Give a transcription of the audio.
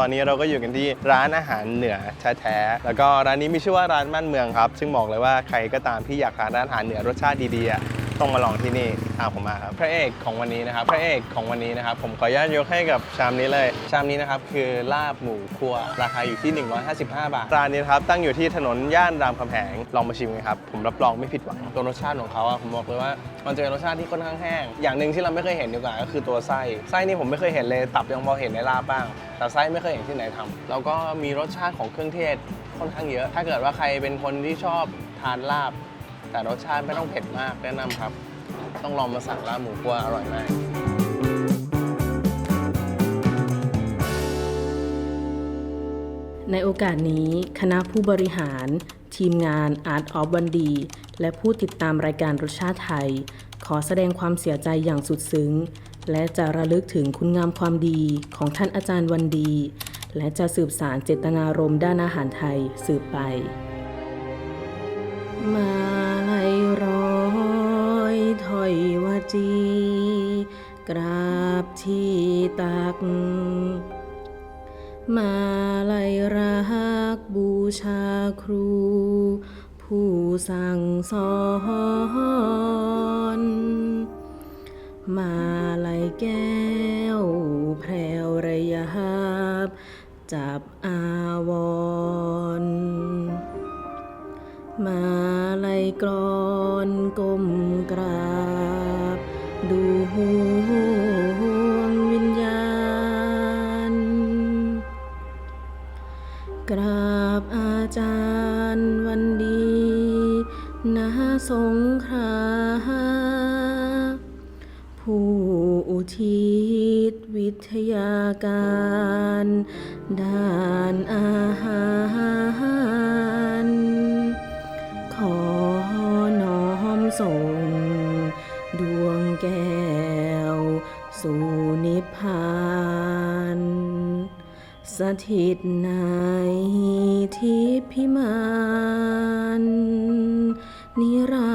ตอนนี้เราก็อยู่กันที่ร้านอาหารเหนือแท้ๆ แล้วก็ร้านนี้มีชื่อว่าร้านมั่นเมืองครับ ซึ่งบอกเลยว่าใครก็ตามที่อยากทานร้านอาหารเหนือรสชาติดีๆ ต้องมาลองที่นี่ตามผมมาครับ พระเอกของวันนี้นะครับ พระเอกของวันนี้นะครับ ผมขออนุญาตยกให้กับชามนี้เลย ชามนี้นะครับคือลาบหมูคั่ว ราคาอยู่ที่ 155 บาท ร้านนี้นะครับตั้งอยู่ที่ถนนย่านรามคำแหง ลองมาชิมกันครับ ผมรับรองไม่ผิดหวัง ตัวรสชาติของเขาอะผมบอกเลยว่า มันจะเป็นรสชาติที่ค่อนข้างแห้ง อย่างหนึ่งที่เราไม่เคยเห็นดีกว่าก็คือตัวไส้ ไส้นี่ผมไม่เคยเห็นเลย ตับยังพอเห็นในลาบบ้าง แต่ไส้ไม่เคยเห็นที่ไหนทำแล้วก็มีรสชาติของเครื่องเทศค่อนข้างเยอะ ถ้าเกิดว่าใครเป็นคนที่ชอบทานลาบ แต่รสชาติไม่ต้องเผ็ดมากแนะนำครับ ต้องลองมาสั่งลาบหมูคั่วอร่อยมากในโอกาสนี้คณะผู้บริหาร ทีมงาน Art of วันดี และผู้ติดตามรายการรสชาติไทย ขอแสดงความเสียใจอย่างสุดซึ้ง และจะระลึกถึงคุณงามความดีของท่านอาจารย์วันดี และจะสืบสารเจตนารมณ์ด้านอาหารไทยสืบไป มา จี กราบที่ตัก มาลัยรักบูชาครู ผู้สั่งสอนมาลัยแก้ว แพรวระยาบ จับอาวร มาลัยกรอนก้มกราบ ดูห่วงวิญญาณ กราบอาจารย์วันดีนาสงขลาผู้อุทิศวิทยาการ ด้านอาหาร แก้ว สู่นิพพานสถิตในทิพิมานนิรา